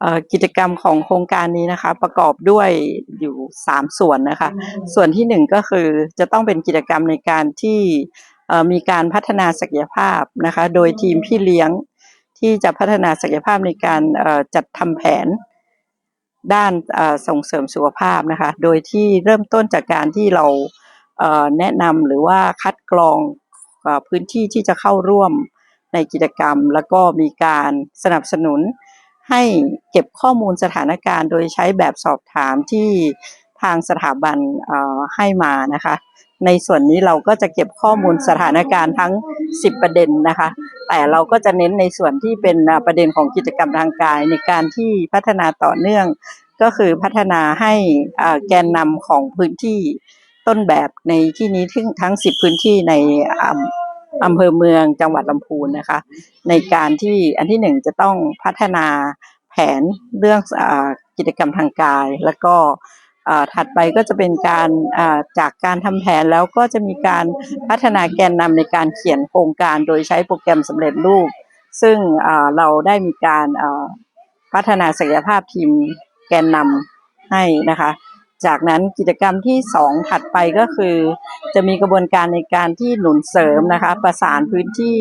เอ่อกิจกรรมของโครงการนี้นะคะ ประกอบด้วยอยู่สามส่วนนะคะ ส่วนที่หนึ่งก็คือจะต้องเป็นกิจกรรมในการที่เอ่อมีการพัฒนาศักยภาพนะคะ โดยทีมพี่เลี้ยงที่จะพัฒนาศักยภาพในการเอ่อจัดทำแผนด้านเอ่อส่งเสริมสุขภาพนะคะ โดยที่เริ่มต้นจากการที่เราเอ่อแนะนำหรือว่าคัดกรองเอ่อพื้นที่ที่จะเข้าร่วมในกิจกรรม แล้วก็มีการสนับสนุน ให้เก็บข้อมูลสถานการณ์โดยใช้แบบสอบถามที่ทางสถาบันเอ่อให้มานะคะ ในส่วนนี้เราก็จะเก็บข้อมูลสถานการณ์ทั้ง 10 ประเด็นนะคะ แต่เราก็จะเน้นในส่วนที่เป็นอ่าประเด็นของกิจกรรมทางกายในการที่พัฒนาต่อเนื่อง ก็คือพัฒนาให้อ่าแกนนำของพื้นที่ต้นแบบในที่นี้ทั้งทั้ง10 พื้นที่ใน อำเภอเมืองจังหวัดลำพูนนะคะ ในการที่อันที่หนึ่งจะต้องพัฒนาแผนเรื่องอกิจกรรมทางกาย แล้วก็ถัดไปก็จะเป็นการาจากการทำแผนแล้วก็จะมีการพัฒนาแกนนำในการเขียนโครงการโดยใช้โปรแกรมสำเร็จรูป ซึ่งเราได้มีการาพัฒนาศักยภาพทีมแกนนำให้นะคะ จากนั้นกิจกรรมที่สองถัดไปก็คือ จะมีกระบวนการในการที่หนุนเสริมนะคะ ประสานพื้นที่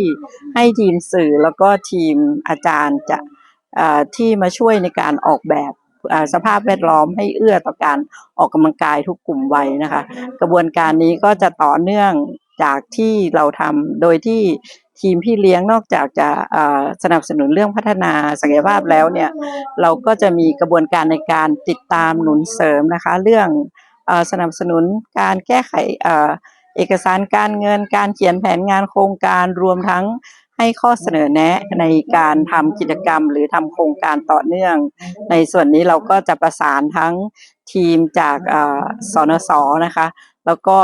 ให้ทีมสื่อแล้วก็ทีมอาจารย์จะที่มาช่วยในการออกแบบสภาพแวดล้อมให้เอื้อต่อการออกกำลังกายทุกกลุ่มวัยนะคะ กระบวนการนี้ก็จะต่อเนื่องจากที่เราทำโดยที่ ทีมพี่เลี้ยงนอกจากจะสนับสนุนเรื่องพัฒนาศักยภาพแล้วเนี่ยเราก็จะมีกระบวนการในการติดตามหนุนเสริมนะคะ เรื่องอสนับสนุนการแก้ไขเอ่อเอกสารการเงินการเขียนแผนงานโครงการรวมทั้งให้ข้อเสนอแนะในการทำกิจกรรม หรือทำโครงการต่อเนื่อง ในส่วนนี้เราก็จะประสานทั้งทีมจากสนสนะคะ แล้วก็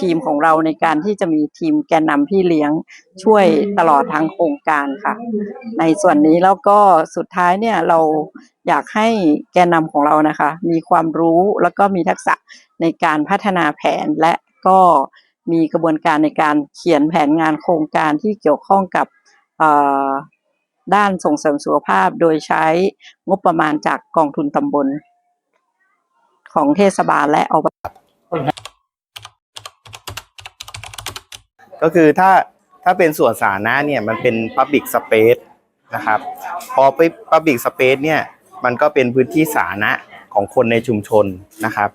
ทีมของเราในการที่จะมีทีมแกนนำพี่เลี้ยงช่วยตลอดทั้งโครงการค่ะ ในส่วนนี้แล้วก็สุดท้ายเนี่ยเราอยากให้แกนนำของเรานะคะ มีความรู้แล้วก็มีทักษะในการพัฒนาแผนและก็มีกระบวนการในการเขียนแผนงานโครงการที่เกี่ยวข้องกับด้านส่งเสริมสุขภาพโดยใช้งบประมาณจากกองทุนตำบล ของเทศบาลและอบต ก็คือถ้าถ้าเป็นส่วนสาธารณะเนี่ยมันเป็น Public Space นะครับ พอไป Public Space เนี่ยมันก็เป็นพื้นที่สาธารณะของคนในชุมชนนะครับ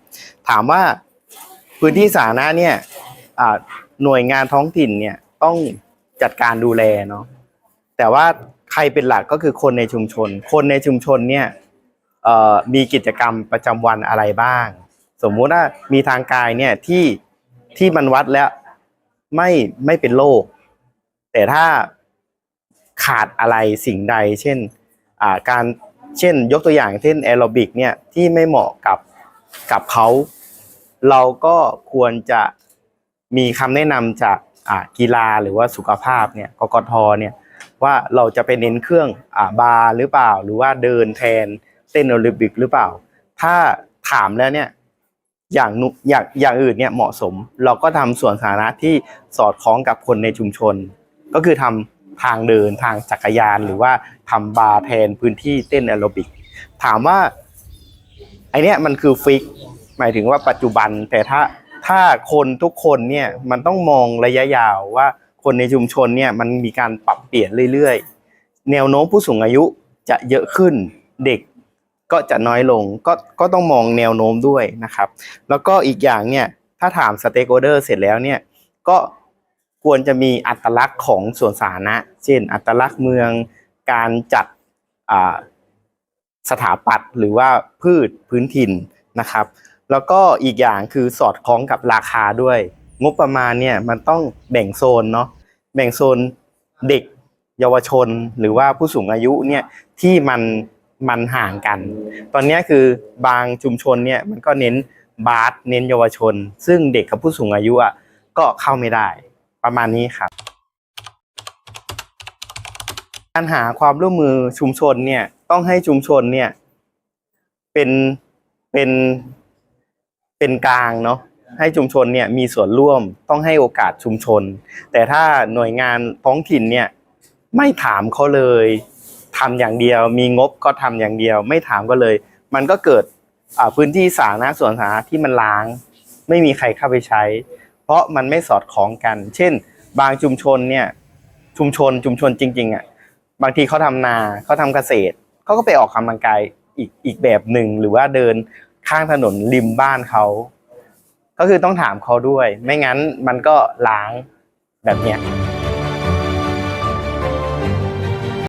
ถามว่าพื้นที่สาธารณะเนี่ยหน่วยงานท้องถิ่นเนี่ยต้องจัดการดูแลเนาะแต่ว่าใครเป็นหลักก็คือคนในชุมชน คนในชุมชนเนี่ยมีกิจกรรมประจำวันอะไรบ้าง สมมุติว่ามีทางกายเนี่ยที่ที่มันวัดแล้ว ไม่ไม่เป็นโรคแต่ถ้าขาดอะไรสิ่งใด เช่นอ่าการเช่นยกตัวอย่างเช่นแอโรบิกเนี่ยที่ไม่เหมาะกับกับเขา เราก็ควรจะมีคำแนะนำจากอ่ากีฬาหรือว่าสุขภาพเนี่ยกกทเนี่ยว่าเราจะไปเน้นเครื่องอ่าบาร์หรือเปล่า หรือว่าเดินแทนเต้นแอโรบิกหรือเปล่า ถ้าถามแล้วเนี่ย อย่างนุอย่างอย่างอื่นเนี่ยเหมาะสม เราก็ทำส่วนสาธารณะที่สอดคล้องกับคนในชุมชน ก็คือทำทางเดินทางจักรยานหรือว่าทำบาร์แทนพื้นที่เต้นแอโรบิก ถามว่าไอเนี้ยมันคือฟิก หมายถึงว่าปัจจุบันแต่ถ้าถ้าคนทุกคนเนี่ยมันต้องมองระยะยาวว่าคนในชุมชนเนี่ยมันมีการปรับเปลี่ยนเรื่อยๆ แนวโน้มผู้สูงอายุจะเยอะขึ้นเด็ก ก็จะน้อยลงก็ก็ต้องมองแนวโน้มด้วยนะครับ แล้วก็อีกอย่างเนี่ยถ้าถามสเต็กโฮเดอร์เสร็จแล้วเนี่ยก็ควรจะมีอัตลักษณ์ของส่วนสาธารณะ เช่น อัตลักษณ์เมืองการจัดสถาปัตย์หรือว่าพืชพื้นถิ่นนะครับ แล้วก็อีกอย่างคือสอดคล้องกับราคาด้วย งบประมาณเนี่ยมันต้องแบ่งโซนเนาะแบ่งโซนเด็กเยาวชนหรือว่าผู้สูงอายุเนี่ยที่มัน มันห่างกัน ตอนนี้คือบางชุมชนเนี่ยมันก็เน้นบาสเน้นเยาวชน ซึ่งเด็กกับผู้สูงอายุอะก็เข้าไม่ได้ประมาณนี้ครับการหาความร่วมมือชุมชนเนี่ยต้องให้ชุมชนเนี่ยเป็นเป็นเป็นกลางเนาะให้ชุมชนเนี่ยมีส่วนร่วมต้องให้โอกาสชุมชน แต่ถ้าหน่วยงานท้องถิ่นเนี่ยไม่ถามเขาเลย ทำอย่างเดียว มีงบก็ทำอย่างเดียว ไม่ถามก็เลย มันก็เกิดพื้นที่สาธารณะส่วนสาธารณะที่มันล้าง ไม่มีใครเข้าไปใช้ เพราะมันไม่สอดคล้องกัน เช่น บางชุมชนเนี่ยชุมชนชุมชนจริงๆอะบางทีเขาทำนาเขาทำเกษตรเขาก็ไปออกกำลังกายอีกอีกแบบหนึ่งหรือว่าเดินข้างถนนริมบ้านเขาก็คือต้องถามเขาด้วย ไม่งั้นมันก็ล้างแบบเนี้ย